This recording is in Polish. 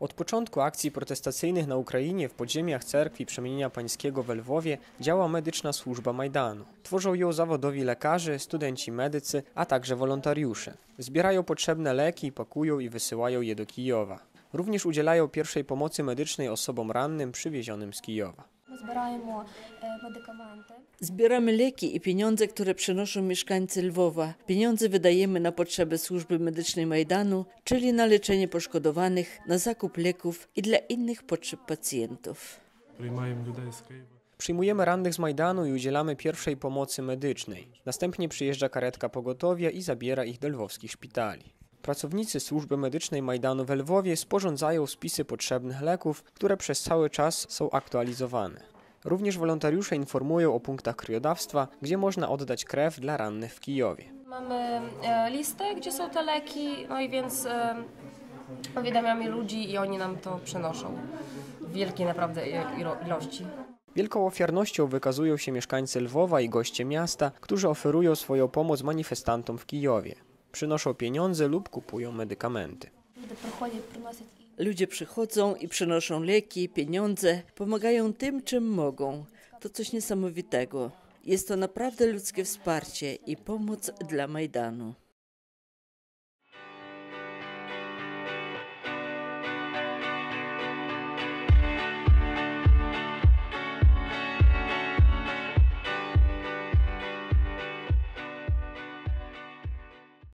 Od początku akcji protestacyjnych na Ukrainie w podziemiach cerkwi Przemienienia Pańskiego w Lwowie działa medyczna służba Majdanu. Tworzą ją zawodowi lekarze, studenci medycy, a także wolontariusze. Zbierają potrzebne leki, pakują i wysyłają je do Kijowa. Również udzielają pierwszej pomocy medycznej osobom rannym przywiezionym z Kijowa. E, medykamenty. Zbieramy leki i pieniądze, które przynoszą mieszkańcy Lwowa. Pieniądze wydajemy na potrzeby służby medycznej Majdanu, czyli na leczenie poszkodowanych, na zakup leków i dla innych potrzeb pacjentów. Przyjmujemy z Przyjmujemy rannych z Majdanu i udzielamy pierwszej pomocy medycznej. Następnie przyjeżdża karetka pogotowia i zabiera ich do lwowskich szpitali. Pracownicy służby medycznej Majdanu w Lwowie sporządzają spisy potrzebnych leków, które przez cały czas są aktualizowane. Również wolontariusze informują o punktach kryjodawstwa, gdzie można oddać krew dla rannych w Kijowie. Mamy e, listę, gdzie są te leki, no i więc e, powiadamiamy ludzi i oni nam to przenoszą w wielkiej naprawdę ilości. Wielką ofiarnością wykazują się mieszkańcy Lwowa i goście miasta, którzy oferują swoją pomoc manifestantom w Kijowie. Przynoszą pieniądze lub kupują medykamenty. Ludzie przychodzą i przynoszą leki, pieniądze, pomagają tym, czym mogą. To coś niesamowitego. Jest to naprawdę ludzkie wsparcie i pomoc dla Majdanu.